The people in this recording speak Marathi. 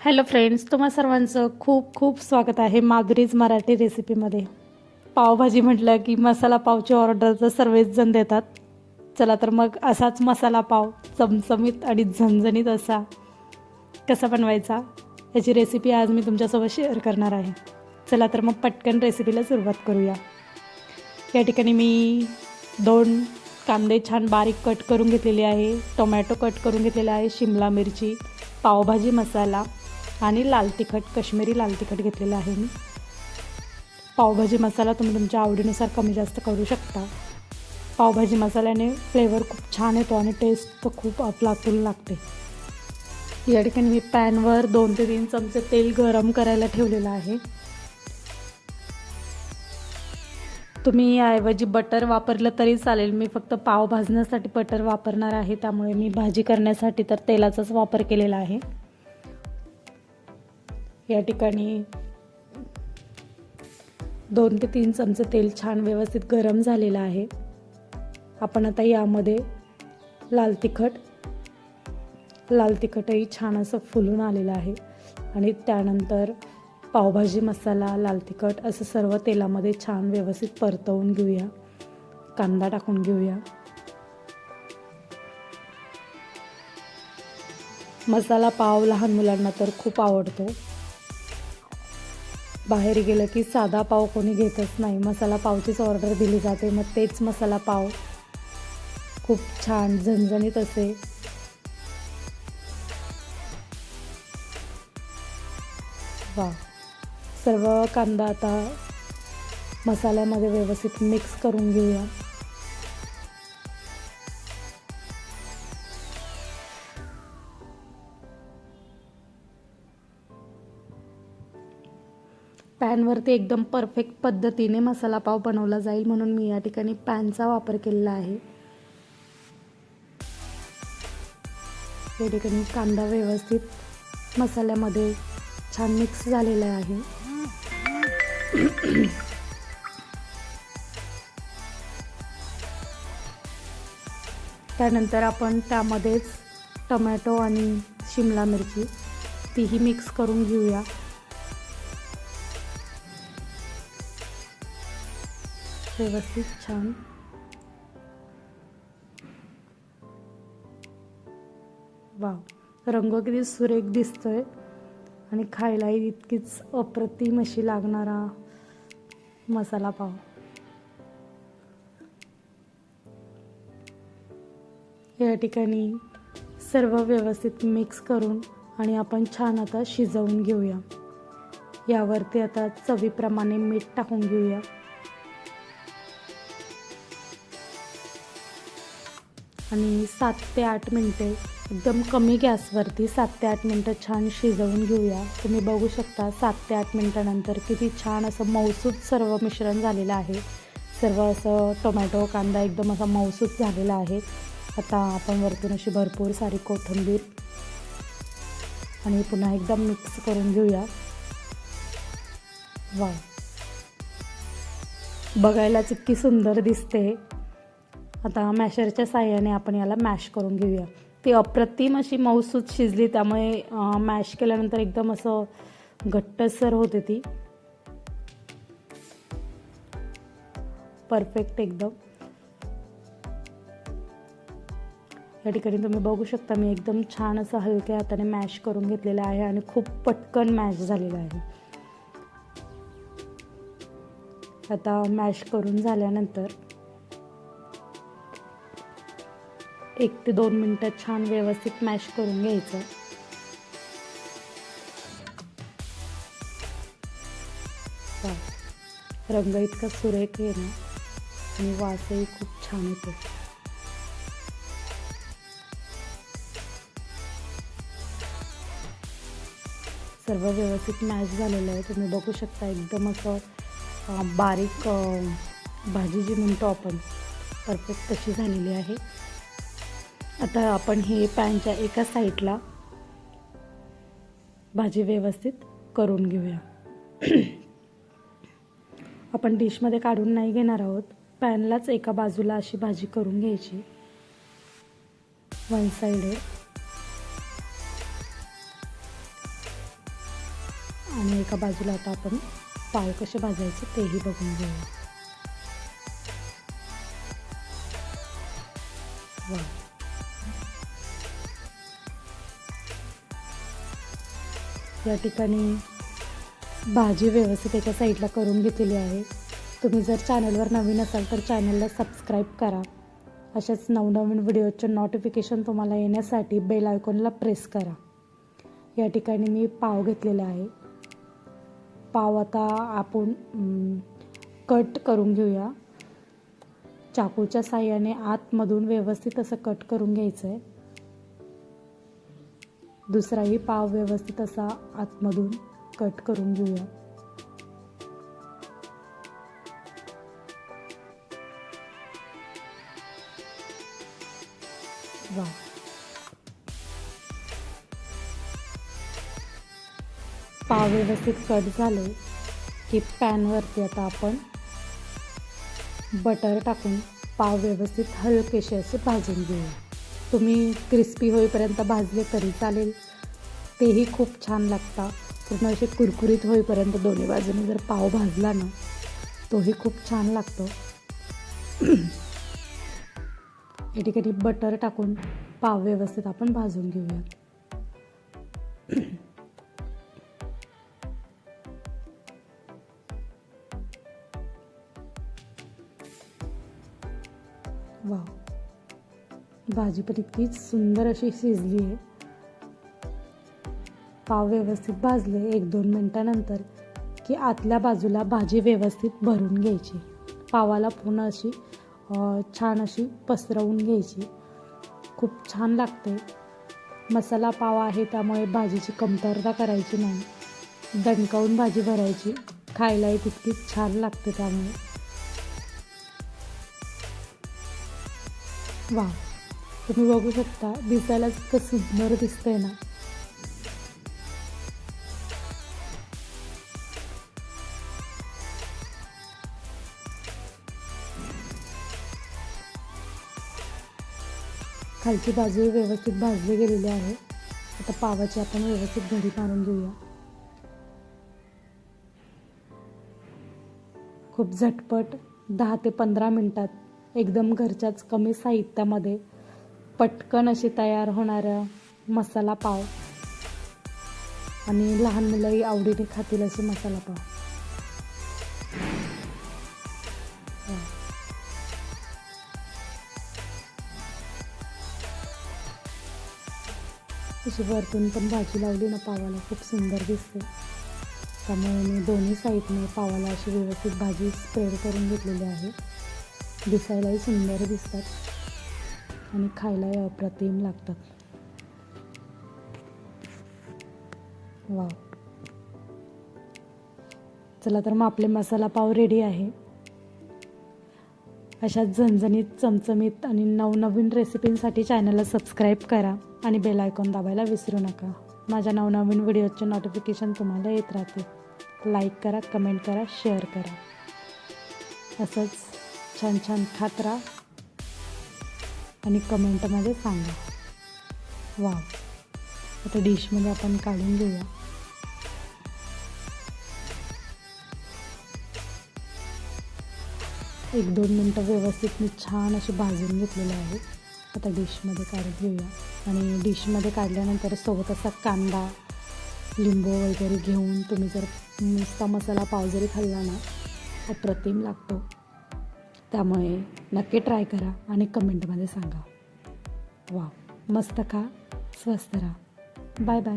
हॅलो फ्रेंड्स तुम्हा सर्वांचं खूप खूप स्वागत आहे माधुरीज मराठी रेसिपीमध्ये. पावभाजी म्हटलं की मसाला पावची ऑर्डर तर सर्वच जण देतात. चला तर मग असाच मसाला पाव चमचमीत आणि झणझणीत असा कसा बनवायचा याची रेसिपी आज मी तुमच्यासोबत शेअर करणार आहे. चला तर मग पटकन रेसिपीला सुरुवात करूया. या ठिकाणी मी दोन कांदे छान बारीक कट करून घेतलेले आहे टोमॅटो कट करून घेतलेला आहे शिमला मिरची पावभाजी मसाला आणि लाल तिखट कश्मीरी लाल तिखट घेतलेलं आहे मी. पावभाजी मसाला तुम्ही तुमच्या आवडीनुसार कमी जास्त करू शकता. पावभाजी मसाल्याने फ्लेवर खूप छान येतो आणि टेस्ट तर खूप अफलातून लागते. या ठिकाणी मी पॅनवर दोन ते तीन चमचे तेल गरम करायला ठेवलेलं आहे. तुम्ही याऐवजी बटर वापरलं तरी चालेल. मी फक्त पाव भाजण्यासाठी बटर वापरणार आहे. त्यामुळे मी भाजी करण्यासाठी तर तेलाचाच वापर केलेला आहे. या ठिकाणी दोन ते तीन चमचे तेल छान व्यवस्थित गरम झालेलं आहे. आपण आता यामध्ये लाल तिखट लाल तिखटही छान असं फुलून आलेलं आहे. आणि त्यानंतर पावभाजी मसाला लाल तिखट असं सर्व तेलामध्ये छान व्यवस्थित परतवून घेऊया. कांदा टाकून घेऊया. मसाला पाव लहान मुलांना तर खूप आवडतो. बाहेर गेलं की साधा पाव कोणी घेतच नाही. मसाला पावचीच ऑर्डर दिली जाते. मग तेच मसाला पाव खूप छान झणझणीत असे. वा. सर्व कांदा आता मसाल्यामध्ये व्यवस्थित मिक्स करून घेऊया. पॅनवरती एकदम परफेक्ट पद्धतीने मसाला पाव बनवला जाईल म्हणून मी या ठिकाणी पॅनचा वापर केलेला आहे. या ठिकाणी कांदा व्यवस्थित मसाल्यामध्ये छान मिक्स झालेला आहे. त्यानंतर आपण त्यामध्येच टमॅटो आणि शिमला मिरची तीही मिक्स करून घेऊया. व्यवस्थित छान. वाव. रंग किती सुरेख दिसतोय. आणि खायलाही इतकीच अप्रतिम अशी लागणारा मसाला पाव. या ठिकाणी सर्व व्यवस्थित मिक्स करून आणि आपण छान आता शिजवून घेऊया. यावरती आता चवीप्रमाणे मीठ टाकून घेऊया. आणि सात ते आठ मिनटे एकदम कमी गॅसवरती सात ते आठ मिनटं छान शिजवून घेऊया. तुम्ही बघू शकता सात ते आठ मिनटानंतर किती छान असं मौसूद सर्व मिश्रण झालेलं आहे. सर्व असं टोमॅटो कांदा एकदम असा मौसूद झालेला आहे. आता आपण वरतून अशी भरपूर सारी कोथिंबीर आणि पुन्हा एकदा मिक्स करून घेऊया. वा बघायलाच इतकी सुंदर दिसते. आता मॅशरच्या साह्याने आपण याला मॅश करून घेऊया. ती अप्रतिम अशी मऊसूत शिजली त्यामुळे मॅश केल्यानंतर एकदम असं घट्टसर होते ती. परफेक्ट एकदम. या ठिकाणी तुम्ही बघू शकता मी एकदम छान असं हलक्या हाताने मॅश करून घेतलेलं आहे आणि खूप पटकन मॅश झालेलं आहे. आता मॅश करून झाल्यानंतर एक ते दोन मिनटं छान व्यवस्थित मॅश करून घ्यायचं. रंग इतका सुरेख आहे ना आणि वासही खूप छान येतो. सर्व व्यवस्थित मॅश झालेलं आहे. तुम्ही बघू शकता एकदम असं बारीक भाजी जी म्हणतो आपण परफेक्ट तशी झालेली आहे. आता आपण हे पॅनच्या एका साईडला भाजी व्यवस्थित करून घेऊया. आपण डिशमध्ये काढून नाही घेणार आहोत. पॅनलाच एका बाजूला अशी भाजी करून घ्यायची. वन साईड आणि एका बाजूला आता आपण पाव कसे भाजायचे तेही बघून घेऊया. वा. या ठिकाणी भाजी व्यवस्थित त्याच्या साईडला करून घेतलेली आहे. तुम्ही जर चॅनलवर नवीन असाल तर चॅनलला सबस्क्राईब करा. अशाच नवनवीन व्हिडिओचे नोटिफिकेशन तुम्हाला येण्यासाठी बेल आयकॉनला प्रेस करा. या ठिकाणी मी पाव घेतलेला आहे. पाव आता आपण कट करून घेऊया. चाकूच्या साह्याने आतमधून व्यवस्थित असं कट करून घ्यायचं आहे दुसराही पाव व्यवस्थित असा आतमधून कट करून घेऊया. वा. पाव व्यवस्थित कट झाले की पॅनवरती आता आपण बटर टाकून पाव व्यवस्थित हलकेसे असे भाजून घेऊया. तुम्ही क्रिस्पी होईपर्यंत भाजले तरी चालेल. तेही खूप छान लागतं पूर्ण असे कुरकुरीत होईपर्यंत दोन्ही बाजूने जर पाव भाजला ना तोही खूप छान लागतो. या ठिकाणी बटर टाकून पाव व्यवस्थित आपण भाजून घेऊयात. भाजी पण इतकी सुंदर अशी शिजली आहे. पाव व्यवस्थित भाजले. एक दोन मिनटानंतर की आतल्या बाजूला भाजी व्यवस्थित भरून घ्यायची. पावाला पूर्ण अशी छान अशी पसरवून घ्यायची. खूप छान लागते. मसाला पाव आहे त्यामुळे भाजीची कमतरता करायची नाही. दणकावून भाजी भरायची. खायलाही तितकीच छान लागते त्यामुळे. वा तुम्ही बघू शकता दिसायला इतकं सुंदर दिसतंय ना. खालची बाजू व्यवस्थित भाजली गेलेली आहे. आता पावाची आपण व्यवस्थित घरी मारून घेऊया. खूप झटपट दहा ते पंधरा मिनटात एकदम घरच्याच कमी साहित्यामध्ये पटकन अशी तयार होणारं मसाला पाव. आणि लहान मुलंही आवडीने खातील असे मसाला पाव. अशी वरतून पण भाजी लावली ना पावाला खूप सुंदर दिसते. त्यामुळे मी दोन्ही साईडने पावाला अशी व्यवस्थित भाजी स्प्रेड करून घेतलेली आहे. दिसायलाही सुंदर दिसतात. आणि खायलाही अप्रतिम लागतात वा चला तर मग आपले मसाला पाव रेडी आहे. अशा झणझणीत चमचमीत आणि नवनवीन रेसिपींसाठी चॅनलला सबस्क्राईब करा आणि बेल आयकॉन दाबायला विसरू नका. माझ्या नवनवीन व्हिडिओचे नोटिफिकेशन तुम्हाला येत राहते. लाईक करा कमेंट करा शेअर करा. असंच छान छान खात राहा. आणि कमेंटमध्ये सांगा. वा आता डिशमध्ये आपण काढून घेऊया. एक दोन मिनटं व्यवस्थित मी छान अशी भाजून घेतलेले आहे. आता डिशमध्ये काढून घेऊया. आणि डिशमध्ये काढल्यानंतर सोबत असा कांदा लिंबू वगैरे घेऊन तुम्ही जर नुसता मसाला पाव जरी खाल्ला ना अप्रतिम लागतो. त्यामुळे नक्की ट्राय करा आणि कमेंटमध्ये सांगा. वा मस्त खा स्वस्त राहा. Bye bye.